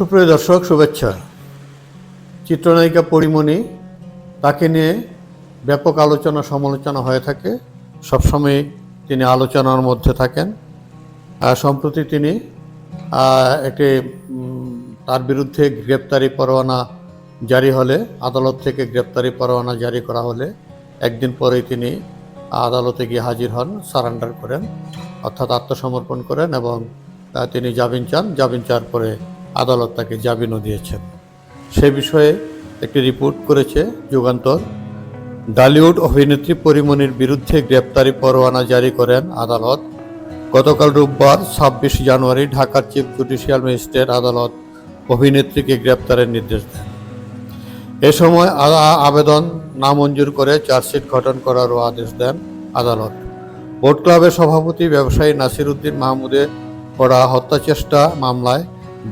সুপ্রিয় দর্শক, শুভেচ্ছা। চিত্রনায়িকা পরিমণি, তাকে নিয়ে ব্যাপক আলোচনা, সমালোচনা হয়ে থাকে। সবসময় তিনি আলোচনার মধ্যে থাকেন। সম্প্রতি তিনি একটি তার বিরুদ্ধে গ্রেপ্তারি পরোয়ানা জারি হলে, আদালত থেকে গ্রেপ্তারি পরোয়ানা জারি করা হলে, একদিন পরেই তিনি আদালতে গিয়ে হাজির হন, সারেন্ডার করেন, অর্থাৎ আত্মসমর্পণ করেন এবং তিনি জামিন চান। জামিন চাওয়ার পরে আদালত তাকে জামিনও দিয়েছেন। সে বিষয়ে একটি রিপোর্ট করেছে যুগান্তর। ডালিউড অভিনেত্রী পরিমণির বিরুদ্ধে গ্রেপ্তারি পরোয়ানা জারি করেন আদালত। গতকাল রোববার ছাব্বিশ জানুয়ারি ঢাকার চিফ জুডিশিয়াল ম্যাজিস্ট্রেট আদালত অভিনেত্রীকে গ্রেপ্তারের নির্দেশ দেন। এ সময় আবেদন নামঞ্জুর করে চার্জশিট গঠন করারও আদেশ দেন আদালত। বোট ক্লাবের সভাপতি ব্যবসায়ী নাসির উদ্দিন মাহমুদের করা হত্যাচেষ্টা মামলায়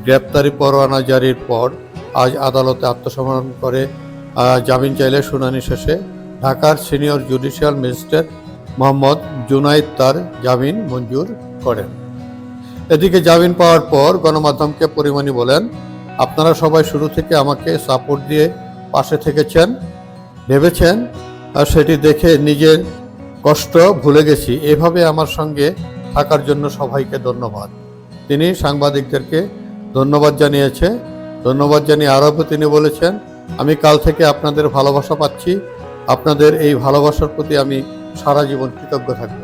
গ্রেপ্তারি পরোয়ানা জারির পর আজ আদালতে আত্মসমর্পণ করে জামিন চাইলে শুনানি শেষে ঢাকার senior judicial magistrate Mohammad Junaid তার জামিন মঞ্জুর করেন। এদিকে জামিন পাওয়ার পর গণমাধ্যমকে পরিমাণী বলেন, আপনারা সবাই শুরু থেকে আমাকে সাপোর্ট দিয়ে পাশে থেকেছেন, ভেবেছেন, আর সেটি দেখে নিজের কষ্ট ভুলে গেছি। এভাবে আমার সঙ্গে থাকার জন্য সবাইকে ধন্যবাদ। তিনি সাংবাদিকদেরকে ধন্যবাদ জানিয়েছে। ধন্যবাদ জানিয়ে আরও তিনি বলেছেন, আমি কাল থেকে আপনাদের ভালোবাসা পাচ্ছি। আপনাদের এই ভালোবাসার প্রতি আমি সারা জীবন কৃতজ্ঞ থাকব।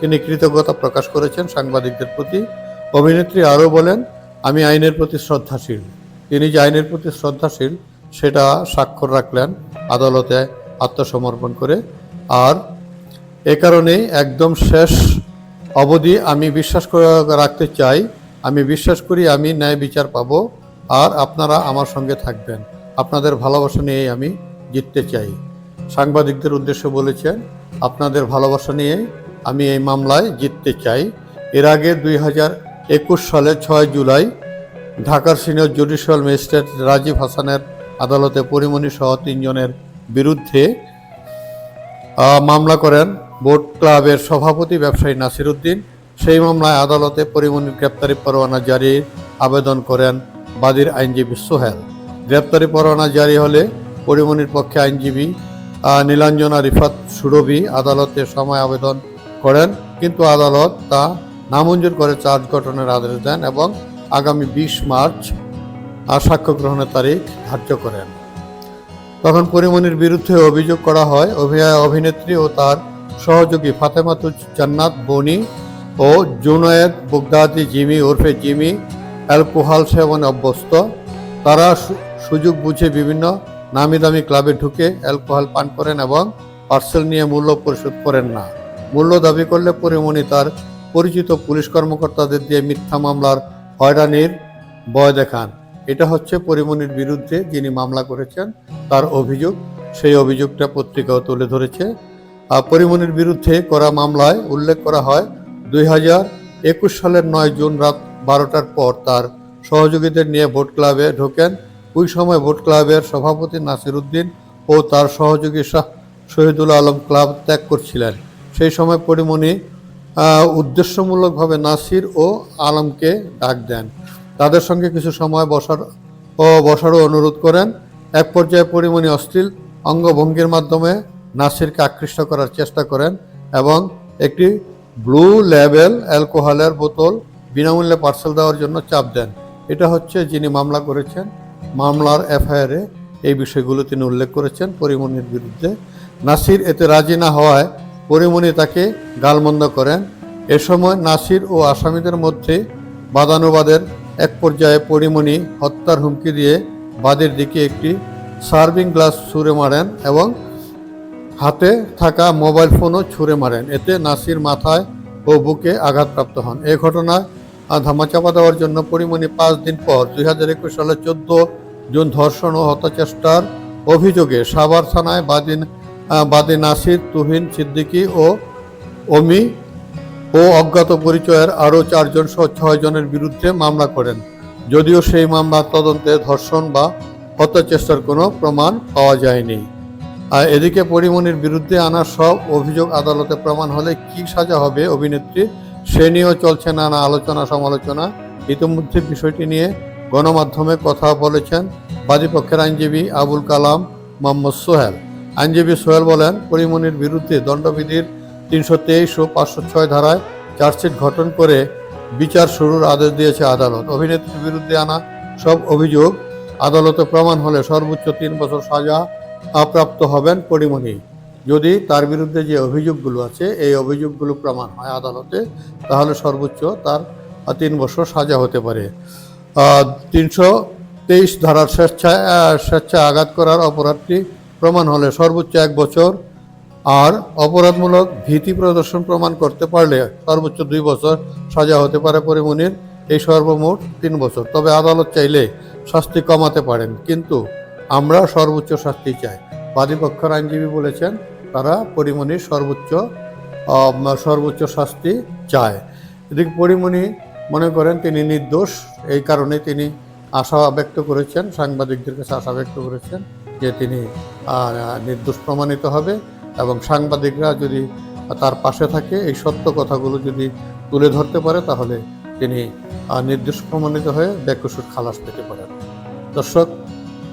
তিনি কৃতজ্ঞতা প্রকাশ করেছেন সাংবাদিকদের প্রতি। অভিনেত্রী আরও বলেন, আমি আইনের প্রতি শ্রদ্ধাশীল। তিনি যে আইনের প্রতি শ্রদ্ধাশীল, সেটা স্বাক্ষর রাখলেন আদালতে আত্মসমর্পণ করে। আর এ কারণে একদম শেষ অবধি আমি বিশ্বাস করে রাখতে চাই আমি বিশ্বাস করি আমি ন্যায় বিচার পাবো আর আপনারা আমার সঙ্গে থাকবেন। আপনাদের ভালোবাসা নিয়েই আমি জিততে চাই। সাংবাদিকদের উদ্দেশ্যে বলেছেন, আপনাদের ভালোবাসা নিয়ে আমি এই মামলায় জিততে চাই। এর আগে দুই হাজার একুশ সালে ছয় জুলাই ঢাকার সিনিয়র জুডিশিয়াল ম্যাজিস্ট্রেট রাজীব হাসানের আদালতে পরিমণি সহ তিনজনের বিরুদ্ধে মামলা করেন বোট ক্লাবের সভাপতি ব্যবসায়ী নাসির উদ্দিন সেই মামলায় আদালতে পরিমণির গ্রেপ্তারি পরোয়ানা জারির আবেদন করেন বাদীর আইনজীবী সোহেল। গ্রেপ্তারি পরোয়ানা জারি হলে পরিমণির পক্ষে আইনজীবী নীলাঞ্জনা রিফাত সুরভি আদালতে সময় আবেদন করেন, কিন্তু আদালত তা নামঞ্জুর করে চার্জ গঠনের আদেশ দেন এবং আগামী বিশ মার্চ সাক্ষ্য গ্রহণের তারিখ ধার্য করেন। তখন পরিমণির বিরুদ্ধে অভিযোগ করা হয় অভিনয় অভিনেত্রী ও তার সহযোগী ফাতেমাতুজ জান্নাত, বনি ও জুনায়েদ বুগদাদি জিমি ওরফে জিমি অ্যালকোহল সেবনে অভ্যস্ত। তারা সুযোগ বুঝে বিভিন্ন নামি দামি ক্লাবে ঢুকে অ্যালকোহল পান করেন এবং পার্সেল নিয়ে মূল্য পরিশোধ করেন না। মূল্য দাবি করলে পরিমণি তার পরিচিত পুলিশ কর্মকর্তাদের দিয়ে মিথ্যা মামলার হয়রানির ভয় দেখান। এটা হচ্ছে পরিমণির বিরুদ্ধে যিনি মামলা করেছেন, তার অভিযোগ। সেই অভিযোগটা পত্রিকাও তুলে ধরেছে। আর পরিমণির বিরুদ্ধে করা মামলায় উল্লেখ করা হয় দুই হাজার একুশ সালের নয় জুন রাত বারোটার পর তার সহযোগীদের নিয়ে ভোট ক্লাবে ঢোকেন। ওই সময় ভোট ক্লাবের সভাপতি নাসির উদ্দিন ও তার সহযোগী শাহ শহীদুল আলম ক্লাব ত্যাগ করছিলেন। সেই সময় পরিমণি উদ্দেশ্যমূলকভাবে নাসির ও আলমকে ডাক দেন। তাদের সঙ্গে কিছু সময় বসার ও বসারও অনুরোধ করেন। এক পর্যায়ে পরিমণি অশ্লীল অঙ্গভঙ্গির মাধ্যমে নাসিরকে আকৃষ্ট করার চেষ্টা করেন এবং একটি ব্লু লেভেল অ্যালকোহলের বোতল বিনামূল্যে পার্সেল দেওয়ার জন্য চাপ দেন। এটা হচ্ছে যিনি মামলা করেছেন। মামলার এফআইআরে এই বিষয়গুলো তিনি উল্লেখ করেছেন পরিমণির বিরুদ্ধে। নাসির এতে রাজি না হওয়ায় পরিমণি তাকে গালমন্দ করেন। এ সময় নাসির ও আসামিদের মধ্যে বাদানুবাদের এক পর্যায়ে পরিমণি হত্যার হুমকি দিয়ে বাদের দিকে একটি সার্ভিং গ্লাস ছুঁড়ে মারেন এবং হাতে থাকা মোবাইল ফোনও ছুঁড়ে মারেন। এতে নাসির মাথায় ও বুকে আঘাতপ্রাপ্ত হন। এ ঘটনায় ধামাচাপা দেওয়ার জন্য পরিমণি পাঁচ দিন পর দুই হাজার একুশ সালের চোদ্দ জুন ধর্ষণ ও হত্যাচেষ্টার অভিযোগে সাভার থানায় বাদী আহ, বাদী নাসির তুহিন সিদ্দিকী ও অমি ও অজ্ঞাত পরিচয়ের আরও চারজন সহ ছয় জনের বিরুদ্ধে মামলা করেন। যদিও সেই মামলার তদন্তে ধর্ষণ বা হত্যাচেষ্টার কোনো প্রমাণ পাওয়া যায়নি। আর এদিকে পরিমণির বিরুদ্ধে আনা সব অভিযোগ আদালতে প্রমাণ হলে কি সাজা হবে অভিনেত্রী, সে নিয়েও চলছে নানা আলোচনা সমালোচনা। ইতিমধ্যে বিষয়টি নিয়ে গণমাধ্যমে কথা বলেছেন বাদীপক্ষের আইনজীবী আবুল কালাম মোহাম্মদ সোহেল। আইনজীবী সোহেল বলেন পরিমণির বিরুদ্ধে দণ্ডবিধির তিনশো তেইশ ও পাঁচশো ছয় ধারায় চার্জশিট গঠন করে বিচার শুরুর আদেশ দিয়েছে আদালত। অভিনেত্রীর বিরুদ্ধে আনা সব অভিযোগ আদালতে প্রমাণ হলে সর্বোচ্চ তিন বছর সাজা প্রাপ্ত হবেন পরিমণি। যদি তার বিরুদ্ধে যে অভিযোগগুলো আছে, এই অভিযোগগুলো প্রমাণ হয় আদালতে, তাহলে সর্বোচ্চ তার তিন বছর সাজা হতে পারে। তিনশো তেইশ ধারার স্বেচ্ছায় স্বেচ্ছায় আঘাত করার অপরাধটি প্রমাণ হলে সর্বোচ্চ এক বছর। আর অপরাধমূলক ভীতি প্রদর্শন প্রমাণ করতে পারলে সর্বোচ্চ দুই বছর সাজা হতে পারে পরিমণির। এই সর্বমোট তিন বছর। তবে আদালত চাইলে শাস্তি কমাতে পারেন। কিন্তু আমরা সর্বোচ্চ শাস্তি চাই। বাদীপক্ষের আইনজীবী বলেছেন, তারা পরিমণির সর্বোচ্চ সর্বোচ্চ শাস্তি চায়। এদিকে পরিমণি মনে করেন তিনি নির্দোষ, এই কারণে তিনি আশা ব্যক্ত করেছেন, সাংবাদিকদের কাছে আশা ব্যক্ত করেছেন যে তিনি নির্দোষ প্রমাণিত হবে এবং সাংবাদিকরা যদি তার পাশে থাকে, এই সত্য কথাগুলো যদি তুলে ধরতে পারে, তাহলে তিনি নির্দোষ প্রমাণিত হয়ে বেকসুর খালাস পেতে পারেন। দর্শক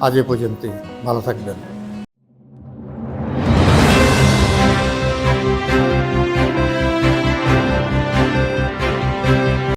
আজ এ পর্যন্তই। ভালো থাকবেন।